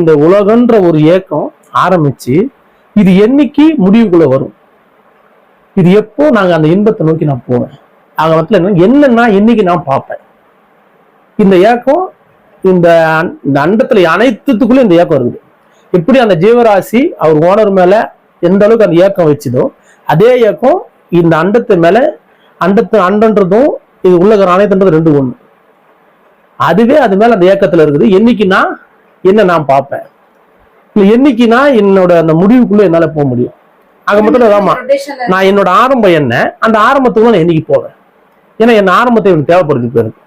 இந்த உலகன்ற ஒரு ஏக்கம் ஆரம்பிச்சு இது என்னைக்கு முடிவுக்குள்ள வரும்? இது எப்போ நாங்க அந்த இன்பத்தை நோக்கி நான் போவேன்? ஆக மொத்தத்துல என்ன என்னன்னா என்னைக்கு நான் பார்ப்பேன். இந்த ஏக்கம் இந்த இந்த அண்டத்துல அனைத்துக்குள்ள இந்த ஏக்கம் இருக்குது. எப்படி அந்த ஜீவராசி அவர் ஓனர் மேல எந்த அளவுக்கு அந்த ஏக்கம் வச்சுதோ அதே ஏக்கம் இந்த அண்டத்து மேல அண்டத்து அண்டன்றதும் இது உள்ளகிற அனைத்துன்றது ரெண்டு ஒண்ணு. அதுவே அது மேல அந்த ஏக்கத்துல இருக்குது. என்னைக்குன்னா என்ன நான் பார்ப்பேன்? இல்ல என்னைக்குன்னா என்னோட அந்த முடிவுக்குள்ள என்னால போக முடியும். ஆக மொத்தம் ஆமா நான் என்னோட ஆரம்பம் என்ன? அந்த ஆரம்பத்துக்குள்ள நான் என்னைக்கு போவேன்? ஏன்னா என் ஆரம்பத்தை எனக்கு தேவைப்படுது இப்போ எனக்கு.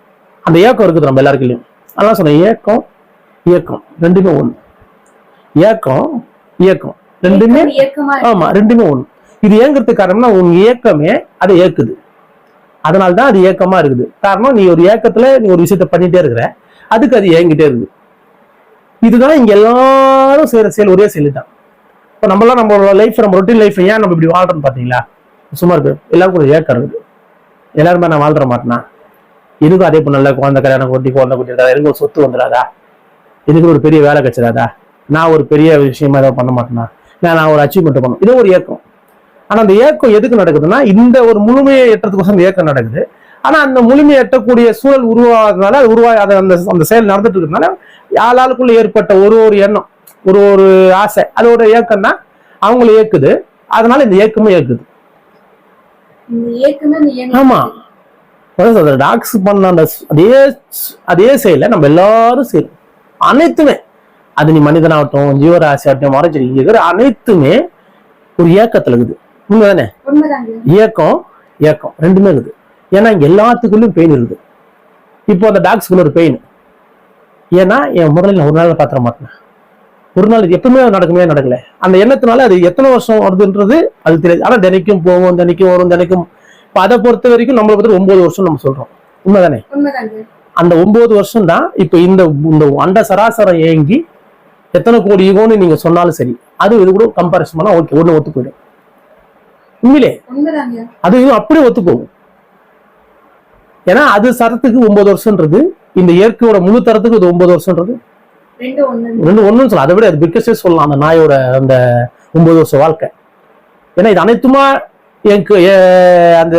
அந்த ஏக்கம் இருக்குது நம்ம எல்லாருக்குள்ளயும் அதான் சொன்னேன் ஏக்கம் இயக்கம். ரெண்டுமே ஒண்ணு. ஏக்கம் இயக்கம். ரெண்டுமே இயக்கமா. ஆமா ரெண்டுமே ஒண்ணு. இது ஏங்குறதுக்கு காரணம்னா உன் ஏக்கமே அதை ஏக்குது. அதனால தான் அது ஏக்கமா இருக்குது. காரணம் நீ ஒரு ஏக்கத்துல நீ ஒரு விஷயத்த பண்ணிட்டே இருக்கிற. அதுக்கு அது ஏங்கிட்டே இருக்குது. இதுதான் இங்க எல்லாரும் செய்யற செயல் ஒரே செயல் தான். இப்போ நம்மளாம் நம்மளோட லைஃப் நம்ம ரொட்டீன் லைஃப் ஏன் நம்ம இப்படி வாழ்றோம்னு பாத்தீங்களா? சும்மா இருக்கு. எல்லாருக்கும் ஒரு ஏக்கம் இருக்குது. எல்லாருமே நான் வாழ்ற மாட்டேனா? எதுக்கும் அதே இப்போ நல்ல குழந்தை கல்யாணம் கொட்டி குழந்தை குட்டி எதுக்கு ஒரு சொத்து வந்துடாதா? எதுக்கு ஒரு பெரிய வேலை கிடைச்சிடாதா? நான் ஒரு பெரிய விஷயமா ஏதாவது பண்ண மாட்டேனா? நான் நான் ஒரு அச்சீவ்மெண்ட் பண்ணும் இது ஒரு ஏக்கம். ஆனா அந்த ஏக்கம் எதுக்கு நடக்குதுன்னா இந்த ஒரு முழுமையை எட்டுறதுக்கோசம் ஏக்கம் நடக்குது. ஆனா அந்த முழுமையை எட்டக்கூடிய சூழல் உருவாகிறதுனால அது உருவா அதை அந்த அந்த செயல் நடந்துட்டு இருக்கிறதுனால ஆளாளுக்குள்ள ஏற்பட்ட ஒரு ஒரு எண்ணம் ஒரு ஒரு ஆசை அது ஒரு ஏக்கம் தான் அவங்கள ஏக்குது. அதனால இந்த ஏக்கமும் ஏக்குது. இந்த இயக்கமே இந்த இயக்கம். ஆமா. டாக்ஸ் பண்ண அந்த அதே அதே செயலை நம்ம எல்லாரும் செய்யணும் அனைத்துமே. அது நீ மனிதனாகட்டும் ஜீவராசி ஆகட்டும் மறைச்சல் இங்க இருக்கிற அனைத்துமே ஒரு ஏக்கத்துல இருக்குது. உண்மைதானே? இயக்கம் ஏக்கம் ரெண்டுமே இருக்குது. ஏன்னா எல்லாத்துக்குள்ளயும் பெயின் இருக்குது இப்போ அந்த டாக்ஸ்க்குள்ள ஒரு பெயின் ஏன்னா என் முதல்ல நான் ஒரு நாள் பாத்திர மாட்டேன் ஒரு நாள் இது எப்பவுமே நடக்குமே நடக்கல. அந்த எண்ணத்தினால அது எத்தனை வருஷம் வருதுன்றது அது தெரியாது. ஆனா தினைக்கும் போகும் தினைக்கும் வரும் தினைக்கும். இப்போ அதை பொறுத்த வரைக்கும் நம்மளை பத்தி ஒன்பது வருஷம் நம்ம சொல்றோம். உண்மைதானே? அந்த ஒன்பது வருஷம் தான் இப்போ இந்த இந்த அண்ட சராசரம் ஏங்கி எத்தனை கோடி நீங்க சொன்னாலும் சரி அது இது கூட கம்பாரிசன் பண்ணா ஓகே ஒண்ணு ஒத்து போயிடும். உண்மையிலே? அது அப்படியே ஒத்து போகும். ஏன்னா அது சரத்துக்கு ஒன்பது வருஷம்ன்றது இந்த இயற்கையோட முழு தரத்துக்கு இது ஒன்பது வருஷம்ன்றது. ரெண்டு ஒண்ணுன்னு சொல்லலாம். அதை விட அது பிக்கஸ்டே சொல்லலாம் அந்த நாயோட அந்த ஒன்பது வருஷ வாழ்க்கை. ஏன்னா இது அனைத்துமா எனக்கு அந்த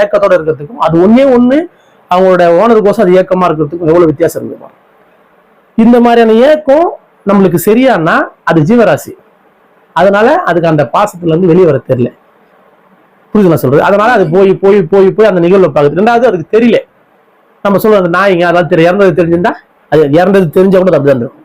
ஏக்கத்தோட இருக்கிறதுக்கும் அது ஒண்ணே ஒண்ணு அவங்களோட ஓனருக்கோசம் அது ஏக்கமா இருக்கிறதுக்கும் எவ்வளவு வித்தியாசம் இருக்குமா இந்த மாதிரியான ஏக்கம் நம்மளுக்கு சரியானா அது ஜீவராசி. அதனால அதுக்கு அந்த பாசத்துல இருந்து வெளியே வர தெரியல. புரியுது நான் சொல்றது? அதனால அது போய் போய் போய் போய் அந்த நிகழ்வை பார்க்குது. ரெண்டாவது அதுக்கு தெரியல. நம்ம சொல்றது அந்த நாய்ங்க அதாவது தெரிய இறந்தது தெரிஞ்சிருந்தா அது இறந்தது தெரிஞ்ச கூட அது அப்படிதான் இருக்கும்